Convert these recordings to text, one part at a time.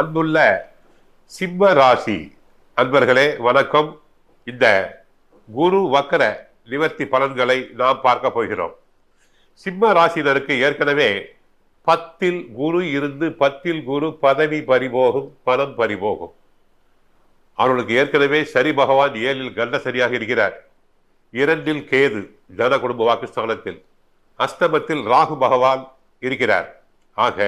அன்புள்ள சிம்ம ராசி அன்பர்களே வணக்கம். இந்த குரு வக்கர நிவர்த்தி பலன்களை நாம் பார்க்க போகிறோம். சிம்ம ராசினருக்கு ஏற்கனவே பத்தில் குரு இருந்து பத்தில் குரு பதவி பறிபோகும் பணம் பறிபோகும். அவர்களுக்கு ஏற்கனவே சரி பகவான் ஏழில் கண்ட சரியாக இருக்கிறார். இரண்டில் கேது ஜன குடும்ப வாக்குஸ்தானத்தில். அஷ்டமத்தில் ராகு பகவான் இருக்கிறார். ஆக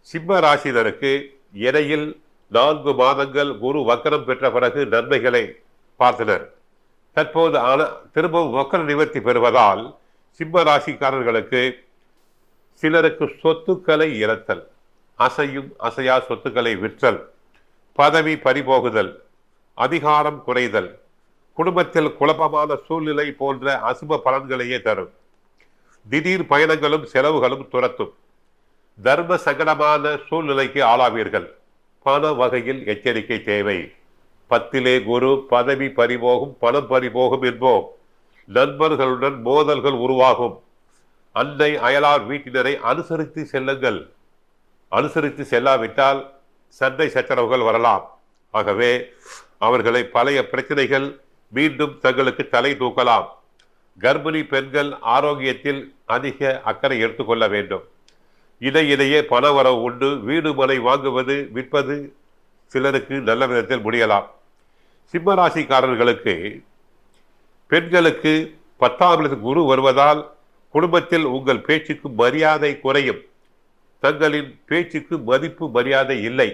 சிம்ம ராசினருக்கு இடையில் நான்கு மாதங்கள் குரு வக்கரம் பெற்ற பிறகு நன்மைகளை பார்த்தனர். தற்போது ஆன திரும்பவும் வக்கர நிவர்த்தி பெறுவதால் சிம்ம ராசிக்காரர்களுக்கு சிலருக்கு சொத்துக்களை இழத்தல் அசையும் அசையா சொத்துக்களை விற்றல் பதவி பறிபோகுதல் அதிகாரம் குறைதல் குடும்பத்தில் குழப்பமான சூழ்நிலை போன்ற அசுப பலன்களையே தரும். திடீர் பயணங்களும் செலவுகளும் துரத்தும். தர்ம சங்கடமான சூழ்நிலைக்கு ஆளாவீர்கள். பண வகையில் எச்சரிக்கை தேவை. பத்திலே குரு பதவி பறிபோகும் பணம் பறிபோகும் என்போம். நண்பர்களுடன் மோதல்கள் உருவாகும். அன்னை அயலார் வீட்டினரை அனுசரித்து செல்லுங்கள். அனுசரித்து செல்லாவிட்டால் சண்டை சச்சரவுகள் வரலாம். ஆகவே அவர்களை பழைய பிரச்சனைகள் மீண்டும் தங்களுக்கு தலை தூக்கலாம். கர்ப்பிணி பெண்கள் ஆரோக்கியத்தில் அதிக அக்கறை எடுத்துக்கொள்ள வேண்டும். இடையிடையே பண வரவு உண்டு. வீடு மனை வாங்குவது விற்பது சிலருக்கு நல்ல விதத்தில் முடியலாம். சிம்மராசிக்காரர்களுக்கு பெண்களுக்கு பத்தாம் இடத்து குரு வருவதால் குடும்பத்தில் உங்கள் பேச்சுக்கு மரியாதை குறையும். தங்களின் பேச்சுக்கு மதிப்பு மரியாதை இல்லை.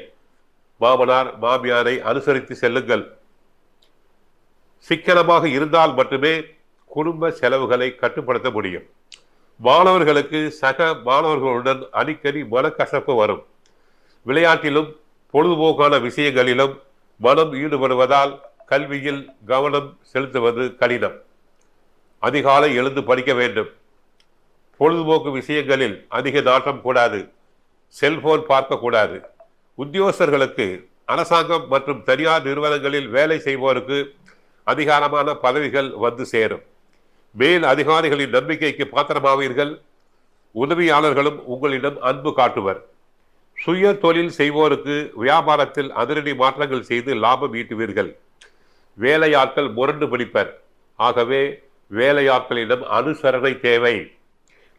மாமனார் மாமியாரை அனுசரித்து செல்லுங்கள். சிக்கனமாக இருந்தால் மட்டுமே குடும்ப செலவுகளை கட்டுப்படுத்த முடியும். மாணவர்களுக்கு சக மாணவர்களுடன் அடிக்கடி மனக்கசப்பு வரும். விளையாட்டிலும் பொழுதுபோக்கான விஷயங்களிலும் மனம் ஈடுபடுவதால் கல்வியில் கவனம் செலுத்துவது கடினம். அதிகாலை எழுந்து படிக்க வேண்டும். பொழுதுபோக்கு விஷயங்களில் அதிக நாட்டம் கூடாது. செல்போன் பார்க்கக்கூடாது. உத்தியோகஸ்தர்களுக்கு அரசாங்கம் மற்றும் தனியார் நிறுவனங்களில் வேலை செய்வோருக்கு அதிகாரமான பதவிகள் வந்து சேரும். மேல் அதிகாரிகளின் நம்பிக்கைக்கு பாத்திரமாவீர்கள். உதவியாளர்களும் உங்களிடம் அன்பு காட்டுவர். சுய தொழில் செய்வோருக்கு வியாபாரத்தில் அதிரடி மாற்றங்கள் செய்து லாபம் ஈட்டுவீர்கள். வேலையாட்கள் முரண்டு பிடிப்பர். ஆகவே வேலையாட்களிடம் அனுசரணை தேவை.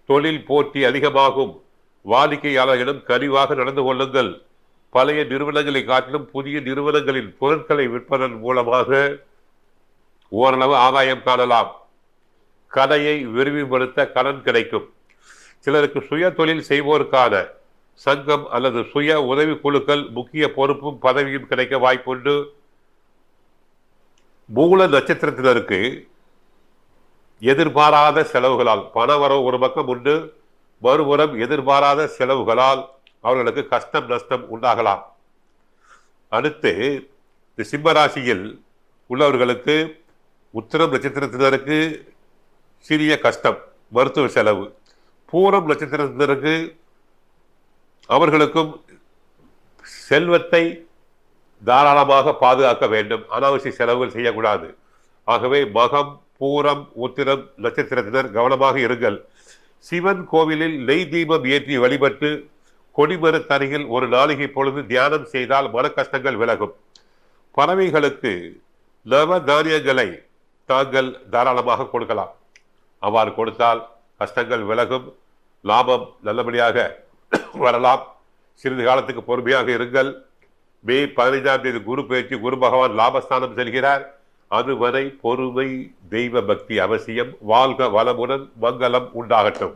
தொழில் போட்டி அதிகமாகும். வாடிக்கையாளர்களிடம் கனிவாக நடந்து கொள்ளுங்கள். பழைய நிறுவனங்களை காட்டிலும் புதிய நிறுவனங்களின் பொருட்களை விற்பதன் மூலமாக ஓரளவு ஆதாயம் காணலாம். கலையை விரிவுபடுத்த கடன் கிடைக்கும். சிலருக்கு சுய தொழில் செய்வோருக்கான சங்கம் அல்லது சுய உதவி குழுக்கள் முக்கிய பொறுப்பும் பதவியும் கிடைக்க வாய்ப்புண்டு. மூல நட்சத்திரத்தினருக்கு எதிர்பாராத செலவுகளால் பணவரவு ஒரு பக்கம் உண்டு. மறுபுறம் எதிர்பாராத செலவுகளால் அவர்களுக்கு கஷ்டம் நஷ்டம் உண்டாகலாம். அடுத்து இந்த சிம்மராசியில் உள்ளவர்களுக்கு உத்திரம் நட்சத்திரத்தினருக்கு சிறிய கஷ்டம் மருத்துவ செலவு. பூரம் நட்சத்திரத்தினருக்கு அவர்களுக்கும் செல்வத்தை தாராளமாக பாதுகாக்க வேண்டும். அனாவசிய செலவுகள் செய்யக்கூடாது. ஆகவே மகம் பூரம் உத்திரம் நட்சத்திரத்தினர் கவனமாக இருங்கள். சிவன் கோவிலில் நெய் தீபம் ஏற்றி வழிபட்டு கொடிமரத்தருகில் ஒரு நாளிகை பொழுது தியானம் செய்தால் மன கஷ்டங்கள் விலகும். பறவைகளுக்கு நவ தானியங்களை தாங்கள் தாராளமாக கொடுக்கலாம். அவ்வாறு கொடுத்தால் கஷ்டங்கள் விலகும் லாபம் நல்லபடியாக வரலாம். சிறிது காலத்துக்கு பொறுமையாக இருங்கள். மே பதினைஞ்சாம் தேதி குரு பயிற்சி குரு பகவான் லாபஸ்தானம் செல்கிறார். அதுவரை பொறுமை தெய்வ பக்தி அவசியம். வாழ்க வளமுடன் மங்களம் உண்டாகட்டும்.